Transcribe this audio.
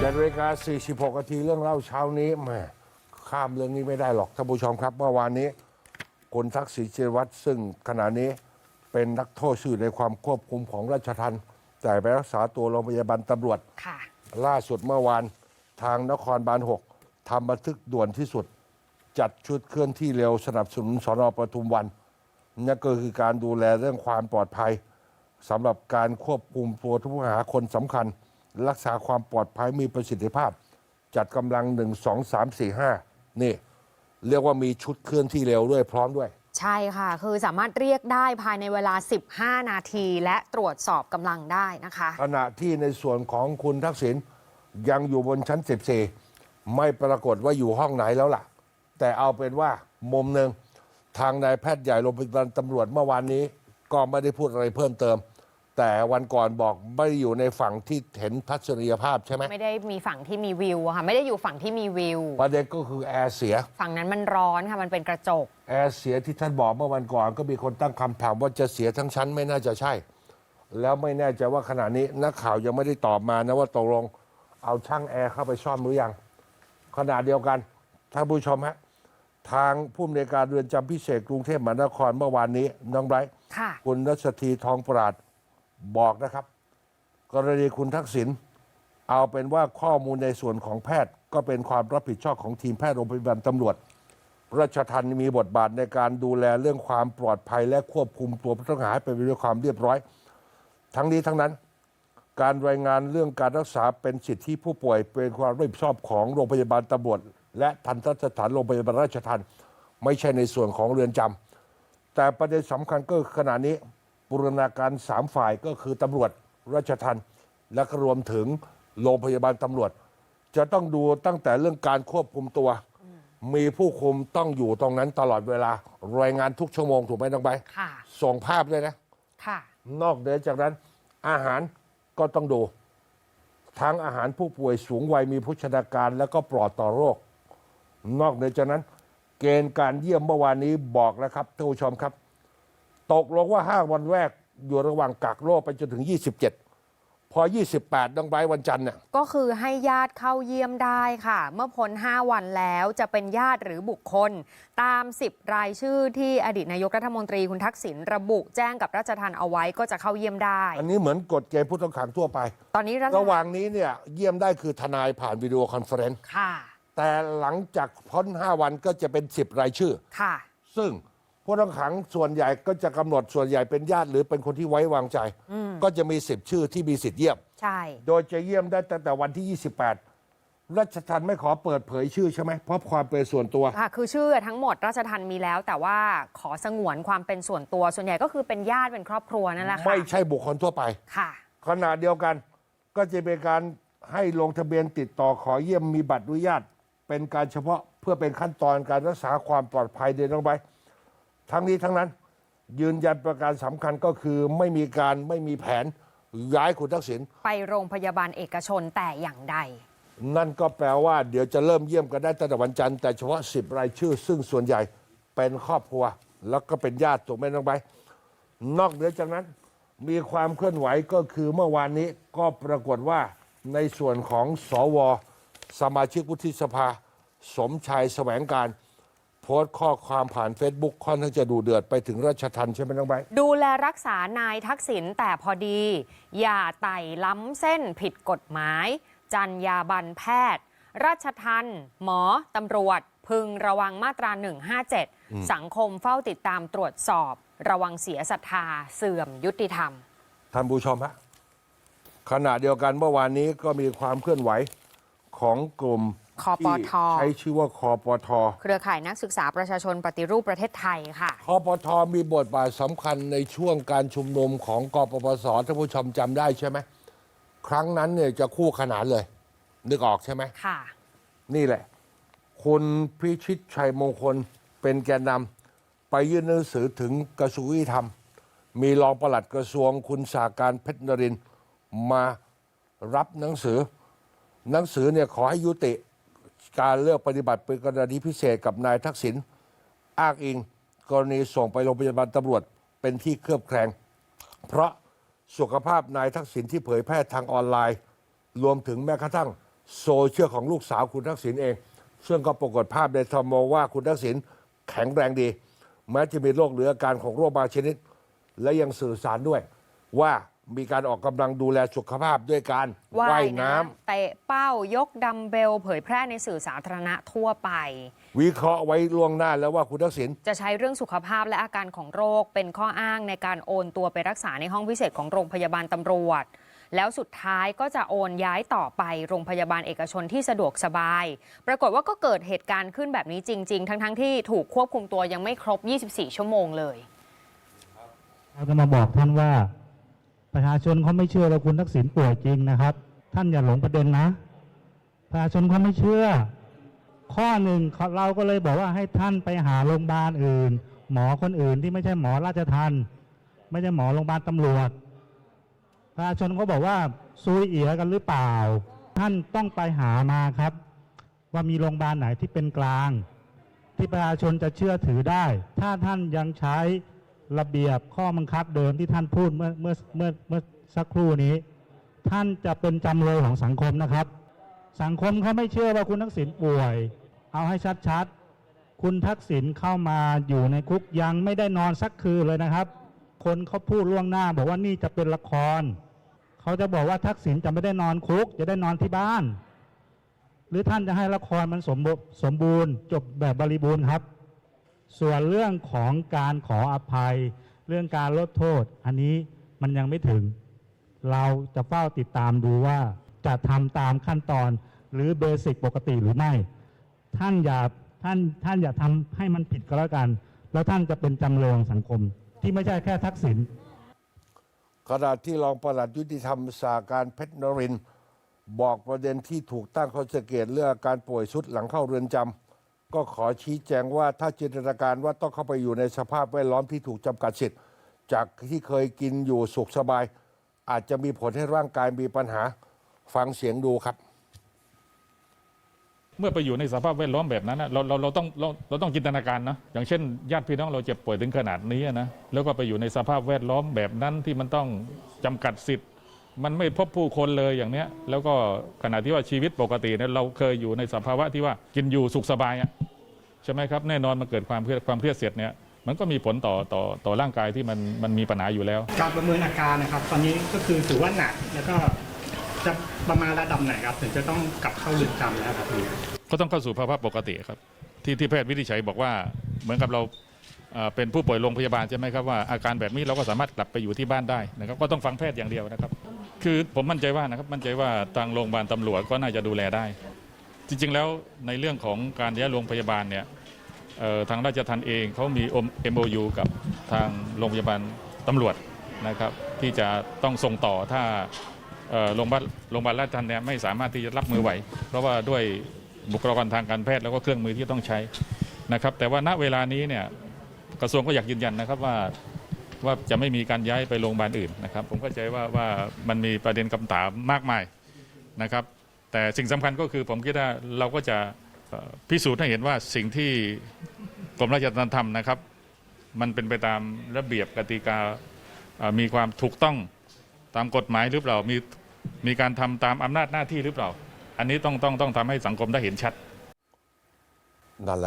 เจ็ดนาฬิกา46นาทีเรื่องเล่าเช้านี้แหมข้ามเรื่องนี้ไม่ได้หรอกท่านผู้ชมครับเมื่อวานนี้คุณทักษิณชินวัตรซึ่งขณะนี้เป็นนักโทษชื่อในความควบคุมของราชทัณฑ์แต่ไปรักษาตัวโรงพยาบาลตำรวจ ค่ะ ล่าสุดเมื่อวานทางนครบาล 6ทำบันทึกด่วนที่สุด จัดชุดเคลื่อนที่เร็วสนับสนุนสนปทุมวันนั่นก็คือการดูแลเรื่องความปลอดภัยสำหรับการควบคุมตัวผู้ต้องหาคนสำคัญ รักษาความปลอดภัยมีประสิทธิภาพ จัดกำลัง1 2 3 4 5นี่ เรียกว่ามีชุดเคลื่อนที่เร็วด้วยพร้อมด้วย ใช่ค่ะ คือสามารถเรียกได้ภายในเวลา 15 นาที และตรวจสอบกำลังได้นะคะ ขณะที่ในส่วนของคุณทักษิณยังอยู่บนชั้น 14 ไม่ปรากฏว่าอยู่ห้องไหนแล้วล่ะ แต่เอาเป็นว่ามุมหนึ่งทางนายแพทย์ใหญ่โรงพยาบาลตำรวจเมื่อวานนี้ ก็ไม่ได้พูดอะไรเพิ่มเติม แต่วันก่อนบอกไม่ได้อยู่ในฝั่งที่เห็นทัศนียภาพใช่ไหมไม่ได้มีฝั่งที่มีวิวอะค่ะ ไม่ได้อยู่ฝั่งที่มีวิว ประเด็นก็คือแอร์เสีย ฝั่งนั้นมันร้อนค่ะมันเป็นกระจก แอร์เสียที่ท่านบอกเมื่อวันก่อนก็มีคนตั้งคำถามว่าจะเสียทั้งชั้นไม่น่าจะใช่ แล้วไม่แน่ใจว่าขณะนี้นักข่าวยังไม่ได้ตอบมานะว่าตกลงเอาช่างแอร์เข้าไปซ่อมหรือยังขณะเดียวกันท่านผู้ชมฮะทางผู้อำนวยการเรือนจำพิเศษกรุงเทพมหานครเมื่อวานนี้น้องไบรท์ค่ะ คุณรัชทีทองปราด บอกนะครับ กรณีคุณทักษิณเอาเป็นว่าข้อมูลในส่วนของแพทย์ ก็เป็นความรับผิดชอบของทีมแพทย์โรงพยาบาลตำรวจราชทันมีบทบาทในการดูแลเรื่องความปลอดภัยและควบคุมตัวผู้ต้องหาให้เป็นไปด้วยความเรียบร้อย ทั้งนี้ทั้งนั้น การรายงานเรื่องการรักษาเป็นสิทธิผู้ป่วยเป็นความรับผิดชอบของโรงพยาบาลตำรวจ และทันตสถานโรงพยาบาลราชทันไม่ใช่ในส่วนของเรือนจำแต่ประเด็นสำคัญก็คือขณะนี้ บูรณาการสามฝ่ายก็คือตำรวจราชทันและก็รวมถึงโรงพยาบาลตำรวจ จะต้องดูตั้งแต่เรื่องการควบคุมตัว มีผู้คุมต้องอยู่ตรงนั้นตลอดเวลา รายงานทุกชั่วโมงถูกไหมน้องใบค่ะ ส่งภาพด้วยนะ ค่ะ นอกเหนือจากนั้น อาหารก็ต้องดู ทั้งอาหารผู้ป่วยสูงวัยมีโพุชนาการแล้วก็ปลอดต่อโรค นอกเหนือจากนั้น เกณฑ์การเยี่ยมเมื่อวานนี้บอกแล้วครับท่านผู้ชมครับ ตกลงว่าห้าวันแรกอยู่ระหว่างกักโรคไปจนถึง 27 พอ 28ดังไบวันจันทร์เนี่ยก็คือให้ญาติเข้าเยี่ยมได้ค่ะ เมื่อพ้น 5 วันแล้วจะเป็นญาติหรือบุคคล ตาม 10 รายชื่อที่อดีตนายกรัฐมนตรีคุณทักษิณระบุแจ้งกับราชทันเอาไว้ก็จะเข้าเยี่ยมได้ อันนี้เหมือนกฎเกณฑ์ผู้ต้องขังทั่วไป ตอนนี้ราชระหว่างนี้เนี่ยเยี่ยมได้คือทนายผ่านวิดีโอคอนเฟอเรนซ์ค่ะ แต่หลังจากพ้น 5 วันก็จะเป็น 10 รายชื่อ ค่ะ ซึ่ง ผู้ต้องขังส่วนใหญ่ก็จะกำหนดส่วนใหญ่เป็นญาติหรือเป็นคนที่ไว้วางใจก็จะมีสิบชื่อที่มีสิทธิ์เยี่ยม ใช่ โดยจะเยี่ยมได้ตั้งแต่วันที่ 28 รัชทันไม่ขอเปิดเผยชื่อใช่ไหมเพราะความเป็นส่วนตัว ค่ะ คือชื่อทั้งหมดราชทันมีแล้ว แต่ว่าขอสงวนความเป็นส่วนตัว ส่วนใหญ่ก็คือเป็นญาติเป็นครอบครัวนั่นแหละค่ะไม่ใช่บุคคลทั่วไป ค่ะ ขณะเดียวกันก็จะเป็นการให้ลงทะเบียนติดต่อขอเยี่ยมมีบัตรอนุญาต เป็นการเฉพาะเพื่อเป็นขั้นตอนการรักษาความปลอดภัยเดินลงไป ทั้งนี้ทั้งนั้น ยืนยันประการสำคัญก็คือไม่มีการไม่มีแผนย้ายคุณทักษิณไปโรงพยาบาลเอกชนแต่อย่างใด นั่นก็แปลว่าเดี๋ยวจะเริ่มเยี่ยมกันได้ตั้งแต่วันจันทร์แต่เฉพาะ 10 รายชื่อ ซึ่งส่วนใหญ่เป็นครอบครัว แล้วก็เป็นญาติถูกไหมน้องใบร์ทนอกเหนือจากนั้น มีความเคลื่อนไหวก็คือเมื่อวานนี้ก็ปรากฏว่าในส่วนของสว สมาชิกวุฒิสภา สมชายแสวงการโพสต์ข้อความผ่านเฟซบุ๊กค่อนข้างจะดูเดือดไปถึงราชทันใช่ไหมน้องใบร์ทดูแลรักษานายทักษิณแต่พอดี อย่าไต่ล้ำเส้นผิดกฎหมาย จัญญาบันแพทย์ ราชทันหมอตำรวจ พึงระวังมาตรา 157 สังคมเฝ้าติดตามตรวจสอบ ระวังเสียศรัทธาเสื่อมยุติธรรม ท่านผู้ชมฮะขณะเดียวกันเมื่อวานนี้ก็มีความเคลื่อนไหวของกลุ่ม คปทที่ใช้ชื่อว่าคอปท เครือข่ายนักศึกษาประชาชนปฏิรูปประเทศไทยค่ะ คอปทมีบทบาทสำคัญในช่วงการชุมนุมของกปปสท่านผู้ชมจำได้ใช่ไหม ครั้งนั้นเนี่ยจะคู่ขนานเลย นึกออกใช่ไหม ค่ะ นี่แหละ คุณพิชิตชัยมงคลเป็นแกนนำไปยื่นหนังสือถึงกระทรวงยุติธรรม มีรองปลัดกระทรวงคุณสาการเพชรนรินทร์มารับหนังสือ หนังสือเนี่ยขอให้ยุติ การเลือกปฏิบัติเป็นกรณีพิเศษกับนายทักษิณอ้างอิง กรณีส่งไปโรงพยาบาลตำรวจเป็นที่เคลือบแคลงเพราะสุขภาพนายทักษิณที่เผยแพร่ทางออนไลน์ รวมถึงแม้กระทั่งโซเชียลของลูกสาวคุณทักษิณเอง ซึ่งก็ปรากฏภาพในทอมโมว่าคุณทักษิณแข็งแรงดี แม้จะมีโรคเหลืออาการของโรคบางชนิด และยังสื่อสารด้วยว่า มีการออกกำลังดูแลสุขภาพด้วยการว่าว่ายยน้น้ำเตะเป้ายกดัมเบล เผยแพร่ในสื่อสาธารณะทั่วไปำวิเคราะห์ไว้ล่วงหน้าแล้วว่าคุณทักษิณจะใช้เรื่องสุขภาพและอาการของโรค เป็นข้ออ้างในการโอนตัวไปรักษาในห้องพิเศษของโรงพยาบาลตำรวจ แล้วสุดท้ายก็จะโอนย้ายต่อไปโรงพยาบาลเอกชนที่สะดวกสบาย ปรากฏว่าก็เกิดเหตุการณ์ขึ้นแบบนี้จริง ๆ ทั้งๆที่ถูกควบคุมตัวยังไม่ครบ 24 ชั่วโมงเลยเราจะมาบอกท่านว่า ประชาชนเขาไม่เชื่อว่าคุณทักษิณป่วยจริงนะครับ ท่านอย่าหลงประเด็นนะ ประชาชนเขาไม่เชื่อ ข้อหนึ่งเราก็เลยบอกว่าให้ท่านไปหาโรงพยาบาลอื่น หมอคนอื่นที่ไม่ใช่หมอราชทันไม่ใช่หมอโรงพยาบาลตำรวจประชาชนก็บอกว่าซุยเอียกันหรือเปล่า ท่านต้องไปหามาครับ ว่ามีโรงพยาบาลไหนที่เป็นกลาง ที่ประชาชนจะเชื่อถือได้ ถ้าท่านยังใช้ ระเบียบข้อบังคับเดิมที่ท่านพูดเมื่อเมื่อเมื่อเมื่อสักครู่นี้ ท่านจะเป็นจำเลยของสังคมนะครับ สังคมเขาไม่เชื่อว่าคุณทักษิณป่วย เอาให้ชัดๆ คุณทักษิณเข้ามาอยู่ในคุกยังไม่ได้นอนสักคืนเลยนะครับ คนเขาพูดล่วงหน้าบอกว่านี่จะเป็นละคร เขาจะบอกว่าทักษิณจะไม่ได้นอนคุก จะได้นอนที่บ้าน หรือท่านจะให้ละครมันสมบูสมบูรณ์จบแบบบริบูรณ์ครับ ส่วนเรื่องของการขออภัย เรื่องการลดโทษ อันนี้มันยังไม่ถึง เราจะเฝ้าติดตามดูว่าจะทำตามขั้นตอนหรือเบสิกปกติหรือไม่ ท่านอย่าท่านท่านอย่าทำให้มันผิดก็แล้วกัน แล้วท่านจะเป็นจำเลยของสังคม ที่ไม่ใช่แค่ทักษิณขณะที่รองปลัดยุติธรรมสาการเพชรนริน บอกประเด็นที่ถูกตั้งข้อสังเกตเรื่องการป่วยสุดหลังเข้าเรือนจำ ก็ขอชี้แจงว่าถ้าจินตนาการว่าต้องเข้าไปอยู่ในสภาพแวดล้อมที่ถูกจำกัดสิทธิ์ จากที่เคยกินอยู่สุขสบาย อาจจะมีผลให้ร่างกายมีปัญหาฟังเสียงดูครับ เมื่อไปอยู่ในสภาพแวดล้อมแบบนั้นนะเราเราเราต้องเราเราต้องจินตนาการนะอย่างเช่น ญาติพี่น้องเราเจ็บป่วยถึงขนาดนี้นะแล้วก็ไปอยู่ในสภาพแวดล้อมแบบนั้นที่มันต้องจำกัดสิทธิ์ มันไม่พบผู้คนเลยอย่างเนี้ย แล้วก็ขณะที่ว่าชีวิตปกติเนี่ยเราเคยอยู่ในสภาวะที่ว่ากินอยู่สุขสบายอะ ใช่ไหมครับแน่นอนมันเกิดความเครียดความเครียดเสร็จเนี่ยมันก็มีผลต่อต่อต่อร่างกายที่มันมันมีปัญหาอยู่แล้ว การประเมินอาการนะครับ ตอนนี้ก็คือถือว่าหนักแล้วก็จะประมาณระดับไหนครับ ถึงจะต้องกลับเข้าเรือนจำแล้วครับพี่ก็ต้องเข้าสู่ภาวะปกติครับที่ที่แพทย์วินิจฉัยบอกว่าเหมือนกับเราเอ่อเป็นผู้ป่วยโรงพยาบาลใช่ไหมครับว่าอาการแบบนี้เราก็สามารถกลับไปอยู่ที่บ้านได้นะครับก็ต้องฟังแพทย์อย่างเดียวนะครับ คือผมมั่นใจว่านะครับมั่นใจว่าทางโรงพยาบาลตำรวจก็น่าจะดูแลได้ จริงๆแล้วในเรื่องของการย้ายโรงพยาบาลเนี่ยทางราชทัณฑ์เองเขามี MOU กับทางโรงพยาบาลตำรวจนะครับ ที่จะต้องส่งต่อถ้าโรงพยาบาลโรงพยาบาลราชทัณฑ์เนี่ยไม่สามารถที่จะรับมือไหว เพราะว่าด้วยบุคลากรทางการแพทย์แล้วก็เครื่องมือที่ต้องใช้นะครับ แต่ว่าณเวลานี้เนี่ยกระทรวงก็อยากยืนยันนะครับว่าว่าจะไม่มีการย้ายไปโรงพยาบาลอื่นนะครับ ผมเข้าใจว่าว่ามันมีประเด็นคำถามมากมายนะครับ แต่สิ่งสำคัญก็คือผมคิดว่าเราก็จะพิสูจน์ให้เห็นว่าสิ่งที่กรมราชธรรมทำนะครับ มันเป็นไปตามระเบียบกติกามีความถูกต้องตามกฎหมายหรือเปล่ามีมีการทำตามอำนาจหน้าที่หรือเปล่า อันนี้ต้องต้องต้องทำให้สังคมได้เห็นชัดนั่นแหละ